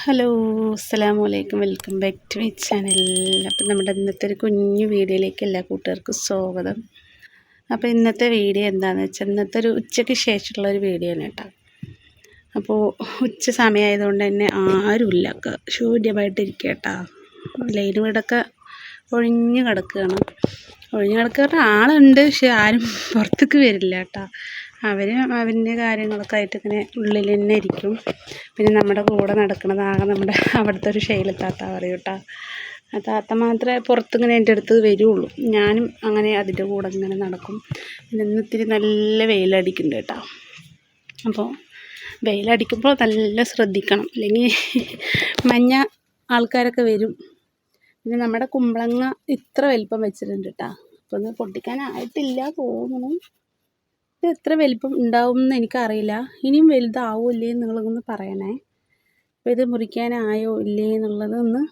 Hello അസ്സാം വലൈക്കും welcome back to my channel. അപ്പം നമ്മുടെ ഇന്നത്തെ ഒരു കുഞ്ഞു വീഡിയോയിലേക്ക് എല്ലാ കൂട്ടുകാർക്കും സ്വാഗതം. അപ്പോൾ ഇന്നത്തെ വീഡിയോ എന്താണെന്ന് വെച്ചാൽ ഇന്നത്തെ ഒരു ഉച്ചയ്ക്ക് ശേഷമുള്ള ഒരു വീഡിയോ ആണ് കേട്ടോ. അപ്പോൾ ഉച്ച സമയമായതുകൊണ്ട് തന്നെ ആരുമില്ല ശൂന്യമായിട്ടിരിക്കുക കേട്ടോ. ലൈൻ വീടൊക്കെ ഒഴിഞ്ഞു കിടക്കുകയാണ്. ഒഴിഞ്ഞു കിടക്കുക ആളുണ്ട് പക്ഷെ ആരും പുറത്തേക്ക് വരില്ല കേട്ടോ. അവർ അവന്റെ കാര്യങ്ങളൊക്കെ ആയിട്ട് ഇങ്ങനെ ഉള്ളിൽ തന്നെ ഇരിക്കും. പിന്നെ നമ്മുടെ കൂടെ നടക്കുന്നതാകെ നമ്മുടെ അവിടുത്തെ ഒരു ശൈലി താത്ത പറയും കേട്ടോ. ആ താത്ത മാത്രമേ പുറത്തിങ്ങനെ എന്റെ അടുത്ത് വരുള്ളൂ. ഞാനും അങ്ങനെ അതിന്റെ കൂടെ ഇങ്ങനെ നടക്കും. പിന്നെ ഇന്ന് ഇത്തിരി നല്ല വെയിലടിക്കുന്നുണ്ട് കേട്ടോ. അപ്പോൾ വെയിലടിക്കുമ്പോൾ നല്ല ശ്രദ്ധിക്കണം. അല്ലെങ്കിൽ മഞ്ഞ ആൾക്കാരൊക്കെ വരും. പിന്നെ നമ്മുടെ കുമ്പളങ്ങ ഇത്ര വലിപ്പം വെച്ചിട്ടുണ്ട് കേട്ടോ. അപ്പോൾ ഒന്ന് പൊട്ടിക്കാനായിട്ടില്ല തോന്നുന്നു. ഇത് എത്ര വലിപ്പം ഉണ്ടാവും എന്ന് എനിക്കറിയില്ല. ഇനിയും വലുതാവില്ലേ നിങ്ങളൊന്ന് പറയണേ. അപ്പോൾ ഇത് മുറിക്കാനായോ ഇല്ലേ എന്നുള്ളത് ഒന്ന്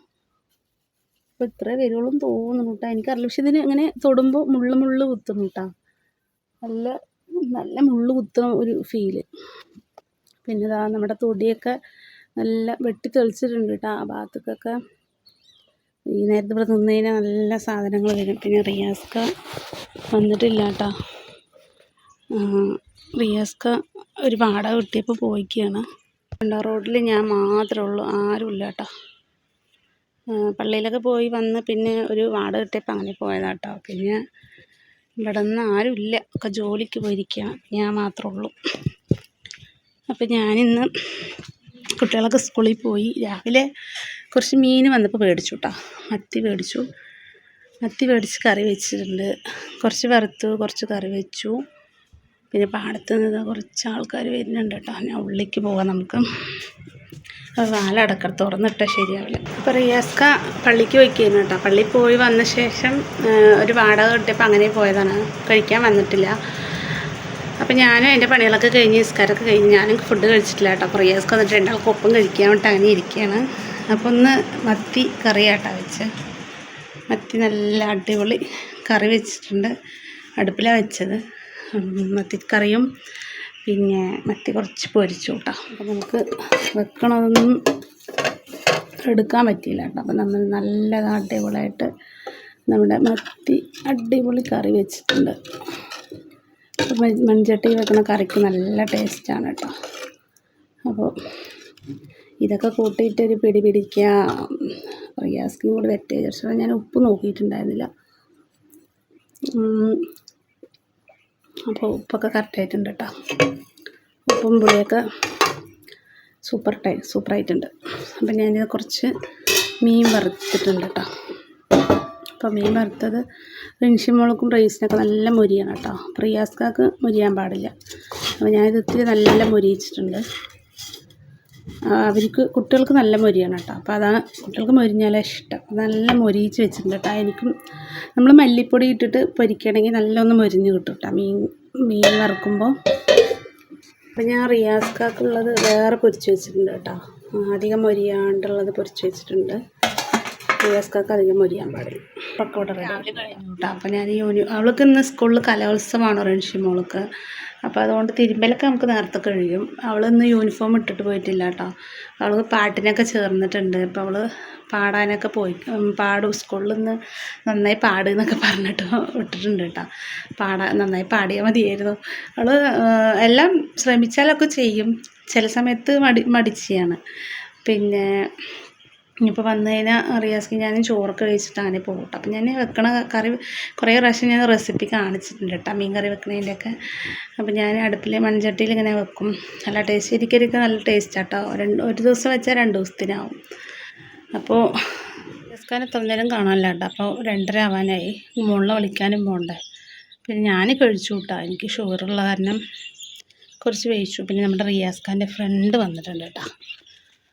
അപ്പോൾ ഇത്ര വരുവോളും തോന്നുന്നു കേട്ടോ. എനിക്കറിയില്ല. പക്ഷെ ഇതിന് ഇങ്ങനെ തൊടുമ്പോൾ മുള്ളു മുള്ളു കുത്തുന്നു കേട്ടോ. നല്ല നല്ല മുള്ളു കുത്തുന്ന ഒരു ഫീൽ പിന്നെ ഇതാ നമ്മുടെ തൊടിയൊക്കെ നല്ല വെട്ടി തെളിച്ചിട്ടുണ്ട് കേട്ടോ ആ ഭാഗത്തേക്കൊക്കെ. ഈ നേരത്തെ ഇവിടെ നിന്ന് കഴിഞ്ഞാൽ നല്ല സാധനങ്ങൾ വരും. പിന്നെ റിയാസ്ക വന്നിട്ടില്ല കേട്ടോ. റിയാസ്ക ഒരു വാടക കിട്ടിയപ്പോൾ പോയിക്കുകയാണ് റോഡിൽ ഞാൻ മാത്രമേ ഉള്ളൂ ആരുമില്ല കേട്ടോ പള്ളിയിലൊക്കെ പോയി വന്ന് പിന്നെ ഒരു വാടക കിട്ടിയപ്പോൾ അങ്ങനെ പോയതാണ് കേട്ടോ പിന്നെ ഇവിടെ നിന്ന് ആരുമില്ല ഒക്കെ ജോലിക്ക് പോയിരിക്കുകയാണ് ഞാൻ മാത്രമേ ഉള്ളൂ. അപ്പം ഞാനിന്ന് കുട്ടികളൊക്കെ സ്കൂളിൽ പോയി രാവിലെ കുറച്ച് മീൻ വന്നപ്പോൾ മേടിച്ചു കേട്ടോ മത്തി മേടിച്ചു. മത്തി മേടിച്ച് കറി വെച്ചിട്ടുണ്ട്. കുറച്ച് വറുത്തു കുറച്ച് കറി വെച്ചു. പിന്നെ പാടത്ത് നിന്ന് കുറച്ച് ആൾക്കാർ വരുന്നുണ്ട് കേട്ടോ. ഞാൻ ഉള്ളിലേക്ക് പോകാം നമുക്ക്. വാലടക്കം തുറന്നിട്ടാൽ ശരിയാവില്ല. അപ്പോൾ റിയാസ്ക പള്ളിക്ക് പോയിക്കായിരുന്നു കേട്ടോ. പള്ളി പോയി വന്ന ശേഷം ഒരു വാടക കിട്ടിയപ്പോൾ അങ്ങനെ പോയതാണ്. കഴിക്കാൻ വന്നിട്ടില്ല. അപ്പം ഞാനും എന്റെ പണികളൊക്കെ കഴിഞ്ഞ് നിസ്കാരമൊക്കെ കഴിഞ്ഞ് ഞാനും ഫുഡ് കഴിച്ചിട്ടില്ല കേട്ടോ. അപ്പോൾ റിയാസ്ക വന്നിട്ട് രണ്ടാൾക്ക് ഒപ്പം കഴിക്കാൻ വേണ്ടി അങ്ങനെ ഇരിക്കുകയാണ് അപ്പോൾ ഒന്ന് മത്തി കറിയാട്ടോ വെച്ച്. മത്തി നല്ല അടിപൊളി കറി വെച്ചിട്ടുണ്ട്. അടുപ്പിലാണ് വെച്ചത്. മത്തിക്കറിയും പിന്നെ മത്തി കുറച്ച് പൊരിച്ചു കേട്ടോ അപ്പം നമുക്ക് വെക്കണതൊന്നും എടുക്കാൻ പറ്റിയില്ല കേട്ടോ അപ്പം നമ്മൾ നല്ല അടിപൊളിയായിട്ട് നമ്മുടെ മത്തി അടിപൊളി കറി വെച്ചിട്ടുണ്ട്. മൺചട്ടി വെക്കുന്ന കറിക്ക് നല്ല ടേസ്റ്റാണ് കേട്ടോ അപ്പോൾ ഇതൊക്കെ കൂട്ടിയിട്ടൊരു പിടി പിടിക്കുക റിയാസ്ക്കും കൂടി വെറ്റേ വിചാരിച്ചു ഞാൻ ഉപ്പ് നോക്കിയിട്ടുണ്ടായിരുന്നില്ല. അപ്പോൾ ഉപ്പൊക്കെ കറക്റ്റായിട്ടുണ്ട് കേട്ടോ ഉപ്പും പുളിയൊക്കെ സൂപ്പർ ടൈ സൂപ്പറായിട്ടുണ്ട് അപ്പം ഞാനിത് കുറച്ച് മീൻ വറുത്തിട്ടുണ്ട് കേട്ടോ അപ്പോൾ മീൻ വറുത്തത് റിൻഷിമുളക്കും റൈസിനൊക്കെ നല്ല മൊരിയാണ് കേട്ടോ പ്രിയാസ്കാക്ക് മൊരിയാൻ പാടില്ല. അപ്പോൾ ഞാനിത് ഇത്തിരി നല്ല മൊരിയിച്ചിട്ടുണ്ട്. അവർക്ക് കുട്ടികൾക്ക് നല്ല മൊരിയാണ് കേട്ടോ. അപ്പോൾ അതാണ് കുട്ടികൾക്ക് മൊരിഞ്ഞാലേ ഇഷ്ടം. നല്ല മൊരിയിച്ച് വെച്ചിട്ടുണ്ട് കേട്ടോ. എനിക്കും നമ്മൾ മല്ലിപ്പൊടി ഇട്ടിട്ട് പൊരിക്കണമെങ്കിൽ നല്ലൊന്ന് മൊരിഞ്ഞ് കിട്ടും കേട്ടോ. മീൻ മീൻ വറുക്കുമ്പോൾ അപ്പോൾ ഞാൻ റിയാസ്കാക്കുള്ളത് വേറെ പൊരിച്ച് വെച്ചിട്ടുണ്ട് കേട്ടോ. അധികം മൊരിയാണ്ടുള്ളത് പൊരിച്ച് വെച്ചിട്ടുണ്ട്. റിയാസ്കാക്ക് അധികം മൊരിയാൻ പാടില്ല. പക്കോട്ടെ റെഡി കേട്ടോ അപ്പോൾ ഞാൻ യൂണി അവൾക്ക് ഇന്ന് സ്കൂളിൽ കലോത്സവമാണ് റൺഷി മോൾക്ക്. അപ്പോൾ അതുകൊണ്ട് തിരുമ്പലൊക്കെ നമുക്ക് നേരത്തെ കഴിയും. അവൾ ഇന്ന് യൂണിഫോം ഇട്ടിട്ട് പോയിട്ടില്ല കേട്ടോ അവൾ പാട്ടിനൊക്കെ ചേർന്നിട്ടുണ്ട്. അപ്പോൾ അവൾ പാടാനൊക്കെ പോയി. പാടും. സ്കൂളിൽ നിന്ന് നന്നായി പാടുന്നൊക്കെ പറഞ്ഞിട്ട് ഇട്ടിട്ടുണ്ട് കേട്ടോ പാടാൻ നന്നായി പാടിയാൽ മതിയായിരുന്നു. അവൾ എല്ലാം ശ്രമിച്ചാലൊക്കെ ചെയ്യും. ചില സമയത്ത് മടി മടിച്ചിയാണ്. പിന്നെ ഇനിയിപ്പോൾ വന്നു കഴിഞ്ഞാൽ റിയാസ്ക്ക് ഞാൻ ചോറൊക്കെ കഴിച്ചിട്ട് അങ്ങനെ അപ്പം ഞാൻ വെക്കണ കറി കുറേ പ്രാവശ്യം ഞാൻ റെസിപ്പി കാണിച്ചിട്ടുണ്ട് കേട്ടോ മീൻ കറി വെക്കണതിന്റെയൊക്കെ അപ്പം ഞാൻ അടുപ്പിൽ മൺചട്ടിയിൽ ഇങ്ങനെ വെക്കും. നല്ല ടേസ്റ്റ് ശരിക്കൊക്കെ നല്ല ടേസ്റ്റ് കേട്ടോ രണ്ട് ഒരു ദിവസം വെച്ചാൽ രണ്ട് ദിവസത്തിനാവും. അപ്പോൾ റിയാസ്ക്കാനെ തന്നേരം കാണാനില്ല കേട്ടോ അപ്പോൾ രണ്ടര ആവാനായി. മുകളിൽ വിളിക്കാനും പോകണ്ടേ പിന്നെ ഞാൻ കഴിച്ചു കേട്ടോ എനിക്ക് ഷുഗറുള്ള കാരണം കുറച്ച് വേവിച്ചു പിന്നെ നമ്മുടെ റിയാസ്ഖാന്റെ ഫ്രണ്ട് വന്നിട്ടുണ്ട് കേട്ടോ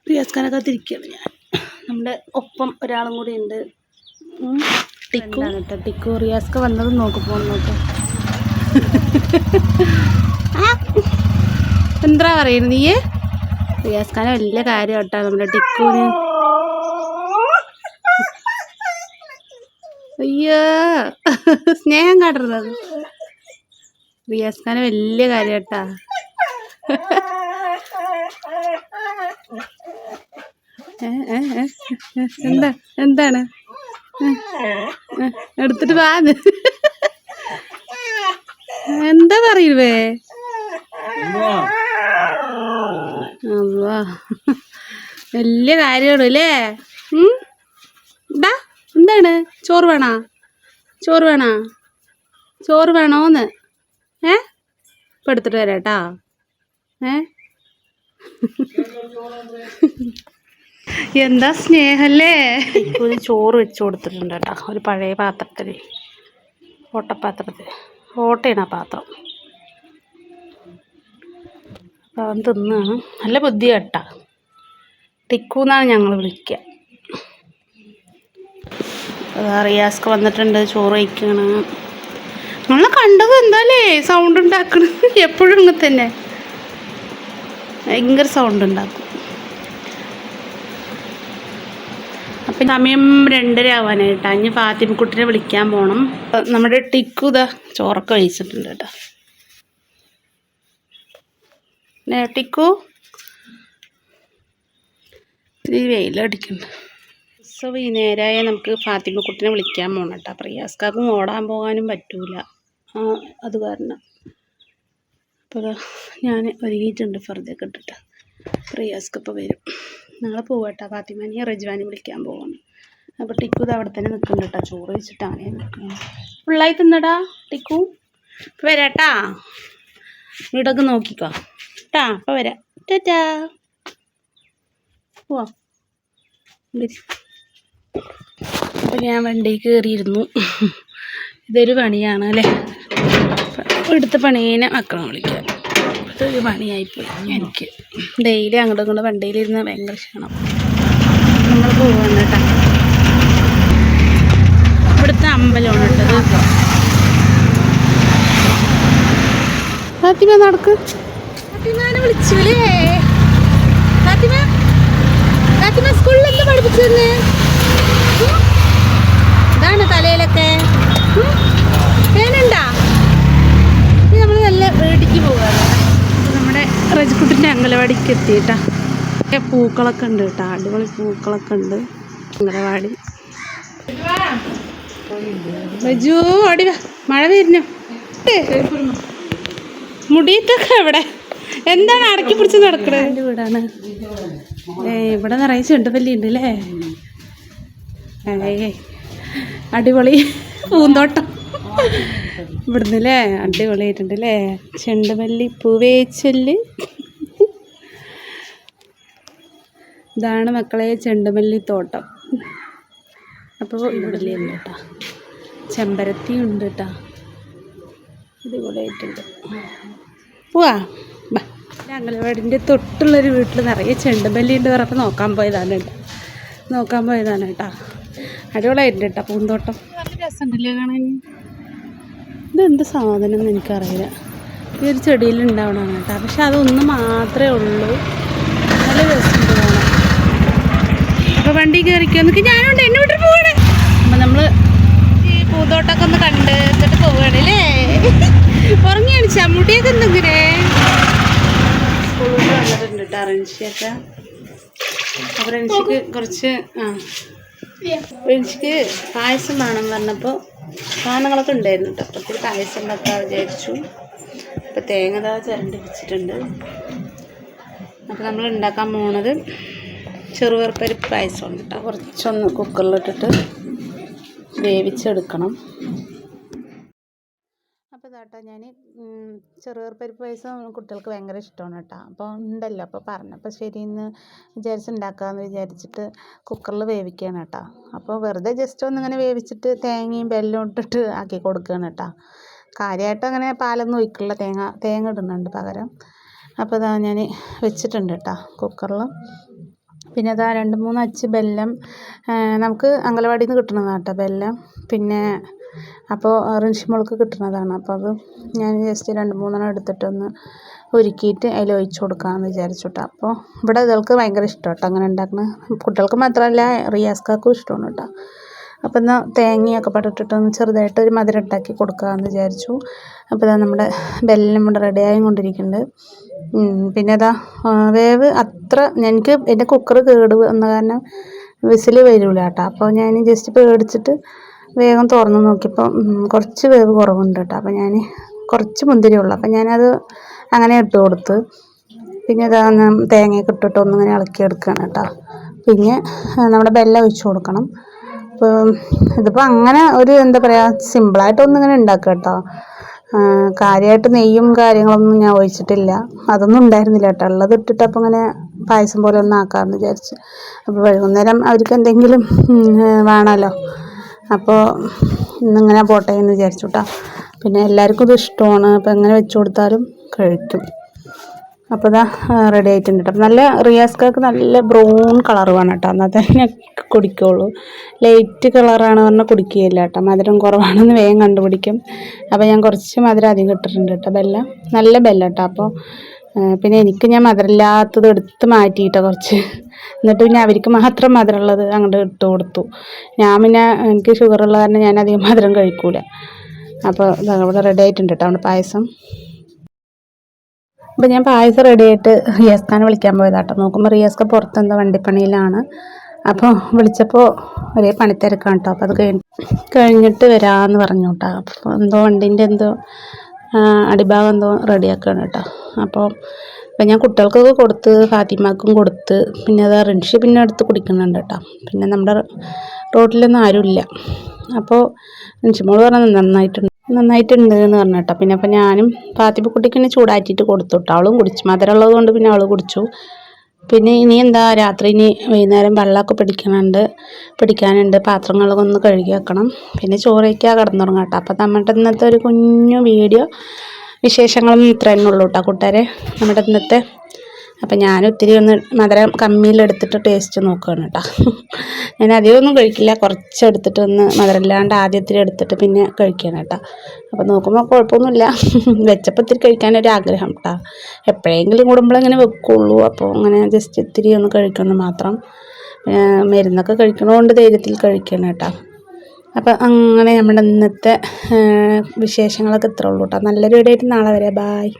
റിയാസ്ഖാനൊക്കെ തിരിക്കുകയാണ് ഞാൻ നമ്മുടെ ഒപ്പം ഒരാളും കൂടി ഉണ്ട്. ടിക്കു? കേട്ടോ ടിക്കു റിയാസ്ക വന്നത് നോക്ക് പോകാൻ നോക്ക്. എന്താ പറയുന്നത് നീ റിയാസ്ഖാനെ വലിയ കാര്യം കേട്ടോ നമ്മുടെ ടിക്കുവിന്. അയ്യോ. സ്നേഹം കാട്ടുന്നത് റിയാസ്ഖാനെ വലിയ കാര്യം കേട്ടാ എന്താ എന്താണ്? എടുത്തിട്ട് വാ എന്താ പറയുവേ? അല്ലാ വലിയ കാര്യമാണ് അല്ലേ? ഇതാ എന്താണ്? ചോറ് വേണോ? ചോറ് വേണോ? ചോറ് വേണോന്ന്. ഏ? ഇപ്പം എടുത്തിട്ട് വരാം കേട്ടോ. ഏ? എന്താ സ്നേഹല്ലേ? ഒരു ചോറ് വെച്ച് കൊടുത്തിട്ടുണ്ട് കേട്ടോ. ഒരു പഴയ പാത്രത്തിൽ ഓട്ടപ്പാത്രത്തിൽ ഓട്ടയാണ് ആ പാത്രം. അപ്പം അവൻ തിന്നാണ്. നല്ല ബുദ്ധി കേട്ടാ. ടിക്കു എന്നാണ് ഞങ്ങൾ വിളിക്കുക റിയാസ്ക്ക് വന്നിട്ടുണ്ട് ചോറ് കഴിക്കണം. നമ്മളെ കണ്ടത് എന്താലേ സൗണ്ട് ഉണ്ടാക്കണത്? എപ്പോഴും ഇങ്ങനെ തന്നെ ഭയങ്കര സൗണ്ട് ഉണ്ടാക്കും. സമയം രണ്ടര ആവാനായിട്ടാ. ഇനി ഫാത്തിമക്കുട്ടിനെ വിളിക്കാൻ പോകണം നമ്മുടെ ടിക്കു ചോറൊക്കെ കഴിച്ചിട്ടുണ്ട് കേട്ടോ. ടിക്കു? ഇത്തിരി വെയിലടിക്കുന്നുണ്ട് ഈ വൈകുന്നേരമായ നമുക്ക് ഫാത്തിമക്കുട്ടിനെ വിളിക്കാൻ പോകണം കേട്ടോ. പ്രിയാസ്കാർക്കും ഓടാൻ പോകാനും പറ്റൂല. അത് കാരണം. അപ്പോൾ ഞാൻ ഒരുങ്ങിയിട്ടുണ്ട് ഫർദൊക്കെ ഇട്ടിട്ട്. പ്രിയാസ്കപ്പ വരും. നാളെ പോവാട്ടോ. ഫാത്തിമാനി റജ്വാനെ വിളിക്കാൻ പോവാണ്. അപ്പോൾ ടിക്കു ഇത് അവിടെ തന്നെ നിൽക്കുന്നുണ്ട് കേട്ടോ. ചോറ് വെച്ചിട്ടാണ് ഞാൻ നിൽക്കുന്നത്. ഫുള്ളായി തിന്നടാ ടിക്കു. ഇപ്പോൾ വരാട്ടാ. വീടൊക്കെ നോക്കിക്കോ. കേട്ടാ അപ്പോൾ വരാം. ടാറ്റാ. പോവാ. അപ്പോൾ ഞാൻ വണ്ടിയിൽ കയറിയിരുന്നു. ഇതൊരു പണിയാണ് അല്ലേ? എടുത്ത പണീനെ മക്കളെ വിളിക്കുക ഇതൊരു പണിയായിപ്പോയി. എനിക്ക് ഡെയിലി അങ്ങോട്ടും ഇങ്ങോട്ടും വണ്ടിയിലിരുന്ന് ഭയങ്കര ക്ഷീണം. നമ്മൾ പോവാണ് കേട്ടോ. ഇവിടുത്തെ അമ്പലമാണ് കേട്ടത് ഫാത്തിമ നടക്ക്. ഫാത്തിമാനെ വിളിച്ചുല്ലേ ഫാത്തിമ ഫാത്തിമ സ്കൂളിൽ എന്താ പഠിപ്പിച്ചു തന്നെ? ഇതാണ് തലയിലൊക്കെ? പേനുണ്ടാ ഇനി നമ്മൾ നല്ല വീട്ടിക്ക് പോകാറ് നമ്മുടെ റജിക്കുട്ടിന്റെ അംഗനവാടിക്ക് എത്തിയിട്ടാ ഏ, പൂക്കളൊക്കെ ഉണ്ട് കേട്ടോ. അടിപൊളി പൂക്കളൊക്കെ ഉണ്ട്. അംഗനവാടി റജു ഓടി മഴ വരുന്നു. മുടിയത്തൊക്കെ എവിടെ? എന്താണ് അടക്കി പിടിച്ച് നടക്കണത് വീടാണ്. ഏ ഇവിടെ നിറയെ ചെണ്ടുപല്ലി ഉണ്ട് അല്ലേ? ഏയ് അടിപൊളി പൂന്തോട്ടം. ഇവിടുന്ന് അല്ലേ? അടിപൊളിയായിട്ടുണ്ട് അല്ലേ? ചെണ്ടുമല്ലി പൂവേച്ചൽ. ഇതാണ് മക്കളെ ചെണ്ടുമല്ലി തോട്ടം. അപ്പോൾ ഇവിടെ ഉണ്ട് കേട്ടോ. ചെമ്പരത്തി ഉണ്ട് കേട്ടോ. അടിപൊളിയായിട്ടുണ്ട് പോവാ. ബാ. അംഗനവാടിന്റെ തൊട്ടുള്ളൊരു വീട്ടിൽ നിറയെ ചെണ്ടുമല്ലി ഉണ്ട് പറഞ്ഞപ്പോൾ നോക്കാൻ പോയതാണ് കേട്ടോ. നോക്കാൻ പോയതാണ് കേട്ടോ. അടിപൊളിയായിട്ടുണ്ട് കേട്ടോ പൂന്തോട്ടം. നല്ല രസമുണ്ടല്ലേ കാണാൻ? ഇതെന്ത് സാധനം എന്ന് എനിക്കറിയില്ല. ഈ ഒരു ചെടിയിൽ ഉണ്ടാവണം കേട്ടോ. പക്ഷെ അതൊന്ന് മാത്രമേ ഉള്ളൂ. നല്ല കാണാൻ അപ്പോൾ വണ്ടി കയറിക്കോ എന്നൊക്കെ ഞാനുണ്ട് എന്നെ വിട്ടിട്ട് പോവാണ്. അപ്പം നമ്മൾ ഈ പൂന്തോട്ടൊക്കെ ഒന്ന് കണ്ട് എന്നിട്ട് പോവുകയാണ് അല്ലേ? ഉറങ്ങിയാണ് ചമ്മുട്ടിയൊക്കെ എന്തെങ്കിലേ വന്നിട്ടുണ്ട് കേട്ടോ റൻഷിയൊക്കെ. അപ്പോൾ കുറച്ച് ആ. റൻഷിക്ക് പായസം വേണം പറഞ്ഞപ്പോൾ സാധനങ്ങളൊക്കെ ഉണ്ടായിരുന്നു കേട്ടോ അപ്പോൾ പായസം ഉണ്ടാക്കാൻ വിചാരിച്ചു. അപ്പോൾ തേങ്ങ താ ചിരണ്ടി വെച്ചിട്ടുണ്ട്. അപ്പോൾ നമ്മൾ ഉണ്ടാക്കാൻ പോണത് ചെറുപയർപ്പരിപ്പ് പായസമാണ് കേട്ടോ. കുറച്ചൊന്ന് കുക്കറിലിട്ടിട്ട് വേവിച്ചെടുക്കണം. അപ്പോൾ ഇതാട്ടോ ഞാൻ ചെറുപയർപ്പരിപ്പ് പായസം കുട്ടികൾക്ക് ഭയങ്കര ഇഷ്ടമാണ് കേട്ടോ. അപ്പോൾ ഉണ്ടല്ലോ അപ്പോൾ പറഞ്ഞപ്പോൾ ശരി ഇന്ന് വിചാരിച്ച് ഉണ്ടാക്കാമെന്ന് വിചാരിച്ചിട്ട് കുക്കറിൽ വേവിക്കുകയാണ് കേട്ടോ. അപ്പോൾ വെറുതെ ജസ്റ്റ് ഒന്ന് ഇങ്ങനെ വേവിച്ചിട്ട് തേങ്ങയും ബെല്ലും ഇട്ടിട്ട് ആക്കി കൊടുക്കുകയാണ് കേട്ടോ. കാര്യമായിട്ട് അങ്ങനെ പാലൊന്നും ഒഴിക്കില്ല. തേങ്ങ തേങ്ങ ഇടുന്നുണ്ട് പകരം. അപ്പോൾ ഇതാ ഞാൻ വെച്ചിട്ടുണ്ട് കേട്ടോ കുക്കറിൽ. പിന്നെ അതാ രണ്ട് മൂന്ന് അച്ച് ബെല്ലം നമുക്ക് അംഗനവാടിയിൽ നിന്ന് കിട്ടുന്നതാണ് കേട്ടോ ബെല്ലം. പിന്നെ അപ്പോൾ മുളക് കിട്ടുന്നതാണ് അപ്പോൾ അത് ഞാൻ ജസ്റ്റ് രണ്ട് മൂന്നെണ്ണം എടുത്തിട്ടൊന്ന് ഉരുക്കിയിട്ട് അതിൽ ഒഴിച്ചു കൊടുക്കാമെന്ന് വിചാരിച്ചുട്ടോ. അപ്പോൾ ഇവിടെ ഇതൾക്ക് ഭയങ്കര ഇഷ്ടം കേട്ടോ അങ്ങനെ ഉണ്ടാക്കുന്നത് കുട്ടികൾക്ക് മാത്രമല്ല റിയാസ്കാർക്കും ഇഷ്ടമാണ് കേട്ടോ. അപ്പോൾ എന്നാൽ തേങ്ങയൊക്കെ പടട്ടിട്ടൊന്ന് ചെറുതായിട്ട് ഒരു മധുരം ഉണ്ടാക്കി കൊടുക്കാമെന്ന് വിചാരിച്ചു. അപ്പോൾ ഇതാ നമ്മുടെ ബെല്ലം ഇവിടെ റെഡിയായും കൊണ്ടിരിക്കുന്നുണ്ട്. പിന്നെ അതാ വേവ് അത്ര എനിക്ക് എന്റെ കുക്കർ കേട് വന്ന കാരണം വിസിൽ വരില്ല കേട്ടോ. അപ്പോൾ ഞാൻ ജസ്റ്റ് പേടിച്ചിട്ട് വേഗം തുറന്ന് നോക്കിയപ്പോൾ കുറച്ച് വേവ് കുറവുണ്ട് കേട്ടോ. അപ്പോൾ ഞാൻ കുറച്ച് മുന്തിരി ഉള്ളു. അപ്പം ഞാനത് അങ്ങനെ ഇട്ട് കൊടുത്ത് പിന്നെ ഇതാ തേങ്ങയൊക്കെ ഇട്ടിട്ട് ഒന്നിങ്ങനെ ഇളക്കിയെടുക്കുകയാണ് കേട്ടോ. പിന്നെ നമ്മുടെ ബെല്ലം ഒഴിച്ച് കൊടുക്കണം. അപ്പോൾ ഇതിപ്പോൾ അങ്ങനെ ഒരു എന്താ പറയുക സിമ്പിളായിട്ടൊന്നും ഇങ്ങനെ ഉണ്ടാക്കുക കേട്ടോ. കാര്യമായിട്ട് നെയ്യും കാര്യങ്ങളൊന്നും ഞാൻ ഒഴിച്ചിട്ടില്ല. അതൊന്നും ഉണ്ടായിരുന്നില്ല കേട്ടോ. ഉള്ളത് ഇട്ടിട്ട് അപ്പോൾ ഇങ്ങനെ പായസം പോലെ ഒന്ന് ആക്കാമെന്ന് വിചാരിച്ച്. അപ്പോൾ വൈകുന്നേരം അവർക്ക് എന്തെങ്കിലും വേണമല്ലോ. അപ്പോൾ ഇന്നിങ്ങനെ പോട്ടെ എന്ന് വിചാരിച്ചു കേട്ടോ. പിന്നെ എല്ലാവർക്കും ഇത് ഇഷ്ടമാണ്. അപ്പോൾ എങ്ങനെ വെച്ച് കൊടുത്താലും കഴിക്കും. അപ്പോൾ ഇതാ റെഡി ആയിട്ടുണ്ട്. കേട്ടോ നല്ല റിയാസ്കാക്ക് നല്ല ബ്രൗൺ കളർ വേണം കേട്ടോ. എന്നാൽ തന്നെ കുടിക്കുള്ളൂ. ലൈറ്റ് കളറാണ് പറഞ്ഞാൽ കുടിക്കുകയില്ല കേട്ടോ. മധുരം കുറവാണെന്ന് വേഗം കണ്ടുപിടിക്കും. അപ്പോൾ ഞാൻ കുറച്ച് മധുരം അധികം ഇട്ടിട്ടുണ്ട് കേട്ടോ. ബെല്ല. നല്ല ബെല്ല കേട്ടോ. അപ്പോൾ പിന്നെ എനിക്ക് ഞാൻ മധുരമില്ലാത്തത് എടുത്ത് മാറ്റിയിട്ടോ കുറച്ച്. എന്നിട്ട് പിന്നെ അവർക്ക് മാത്രം മധുരമുള്ളത് അങ്ങോട്ട് ഇട്ട് കൊടുത്തു. ഞാൻ പിന്നെ എനിക്ക് ഷുഗർ ഉള്ള കാരണം ഞാൻ അധികം മധുരം കഴിക്കൂല. അപ്പോൾ ഇവിടെ റെഡി ആയിട്ടുണ്ട് കേട്ടോ. അവിടെ പായസം. അപ്പോൾ ഞാൻ പായസം റെഡി ആയിട്ട് റിയാസ്ഖാനെ വിളിക്കാൻ പോയതാട്ടോ. നോക്കുമ്പോൾ റിയാസ്ക പുറത്തെന്തോ വണ്ടിപ്പണിയിലാണ്. അപ്പോൾ വിളിച്ചപ്പോൾ ഒരേ പണിത്തിരക്കാണ് കേട്ടോ അപ്പോൾ അത് കഴിഞ്ഞ് കഴിഞ്ഞിട്ട് വരാമെന്ന് പറഞ്ഞു കേട്ടോ അപ്പോൾ എന്തോ വണ്ടീന്റെ എന്തോ അടിഭാഗം എന്തോ റെഡിയാക്കുകയാണ് കേട്ടോ അപ്പോൾ അപ്പം ഞാൻ കുട്ടികൾക്കൊക്കെ കൊടുത്ത് ഫാത്തിമാക്കും കൊടുത്ത് പിന്നെ അത് റിൻഷി പിന്നെ എടുത്ത് കുടിക്കുന്നുണ്ട് കേട്ടോ പിന്നെ നമ്മുടെ റോട്ടിലൊന്നും ആരുമില്ല. അപ്പോൾ റിൻഷിമോൾ പറഞ്ഞത് നന്നായിട്ടുണ്ട്. നന്നായിട്ടുണ്ട് എന്ന് പറഞ്ഞു കേട്ടോ. പിന്നെ അപ്പം ഞാനും ഫാത്തിമക്കുട്ടിക്ക് ചൂടാറ്റിയിട്ട് കൊടുത്തു കേട്ടോ അവളും കുടിച്ചു. മധുരമുള്ളത് കൊണ്ട് പിന്നെ അവൾ കുടിച്ചു. പിന്നെ ഇനി എന്താ? രാത്രി ഇനി വൈകുന്നേരം വെള്ളമൊക്കെ പിടിക്കണുണ്ട്. പിടിക്കാനുണ്ട്. പാത്രങ്ങളൊക്കെ ഒന്ന് കഴുകി വെക്കണം. പിന്നെ ചോറയ്ക്കാ കിടന്നു കിടന്നുറങ്ങാം കേട്ടോ. അപ്പം നമ്മുടെ ഇന്നത്തെ ഒരു കുഞ്ഞു വീഡിയോ വിശേഷങ്ങളൊന്നും ഇത്ര തന്നെ ഉള്ളൂ കേട്ടോ കൂട്ടുകാരെ. നമ്മുടെ ഇന്നത്തെ അപ്പം ഞാൻ ഒത്തിരി ഒന്ന് മധുരം കമ്മിയിലെടുത്തിട്ട് ടേസ്റ്റ് നോക്കുകയാണ് കേട്ടോ ഞാൻ അധികമൊന്നും കഴിക്കില്ല. കുറച്ച് എടുത്തിട്ട് ഒന്ന് മധുരമില്ലാണ്ട് ആദ്യത്തിൽ എടുത്തിട്ട് പിന്നെ കഴിക്കുകയാണ് കേട്ടോ അപ്പം നോക്കുമ്പോൾ കുഴപ്പമൊന്നുമില്ല. വെച്ചപ്പോൾ ഇത്തിരി കഴിക്കാനൊരു ആഗ്രഹം കേട്ടോ എപ്പോഴെങ്കിലും കൂടുമ്പോൾ കൂടുമ്പോഴങ്ങനെ വെക്കുള്ളൂ. അപ്പോൾ അങ്ങനെ ജസ്റ്റ് ഇത്തിരി ഒന്ന് കഴിക്കണം മാത്രം മരുന്നൊക്കെ കഴിക്കണതുകൊണ്ട് ധൈര്യത്തിൽ കഴിക്കണം കേട്ടോ അപ്പം അങ്ങനെ നമ്മുടെ ഇന്നത്തെ വിശേഷങ്ങളൊക്കെ ഇത്ര ഉള്ളൂ കേട്ടോ നല്ലൊരു വീഡിയോ ആയിട്ട് നാളെ വരെ. ബായ്